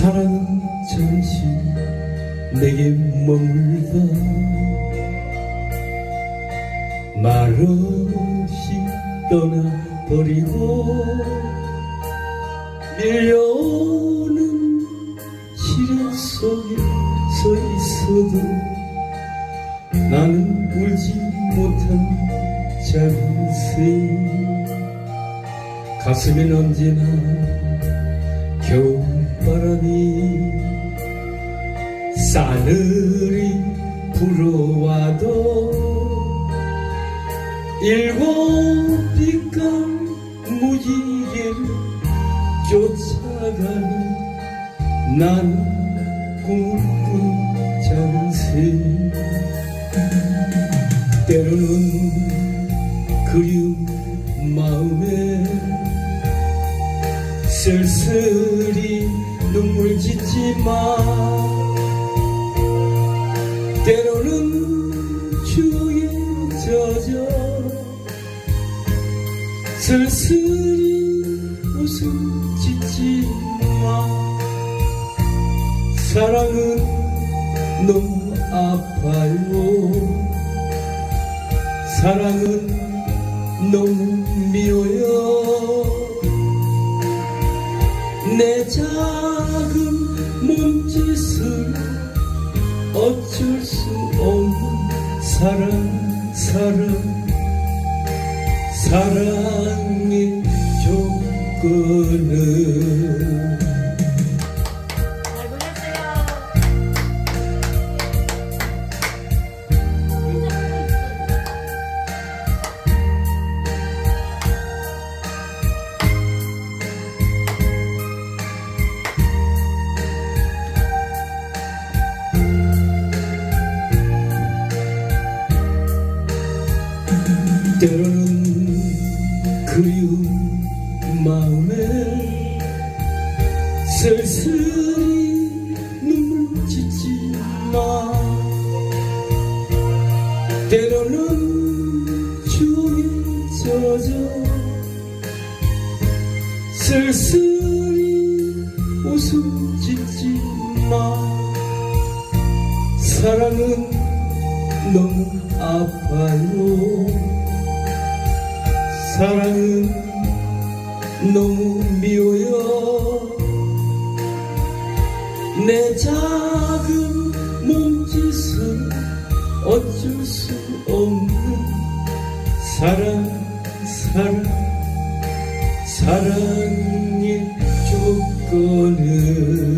사랑은 잠시 내게 머물다 말없이 떠나버리고 밀려오는 시련 속에 서 있어도 나는 울지 못한 새 가슴엔 언제나 겨울바람이 싸늘히 불어와도 일곱 빛깔 무지개를 쫓아가는 난 꿈을 꾼새 때로는 그리운 마음에 쓸쓸히 눈물 짓지만 때로는 쓸쓸히 웃음 짓지만 사랑은 너무 아파요. 사랑은 너무 미워요. 내 작은 몸짓을 어쩔 수 없는 사랑 사랑 사랑의 조건은 잘 보냈어요. 때로는 그리운 마음에 쓸쓸히 눈물 짓지만 때로는 추억에 젖어 쓸쓸히 웃음 짓지만 사랑은 너무 아파요 사랑은 너무 미워요. 내 작은 몸짓은 어쩔 수 없는 사랑 사랑 사랑의 조건은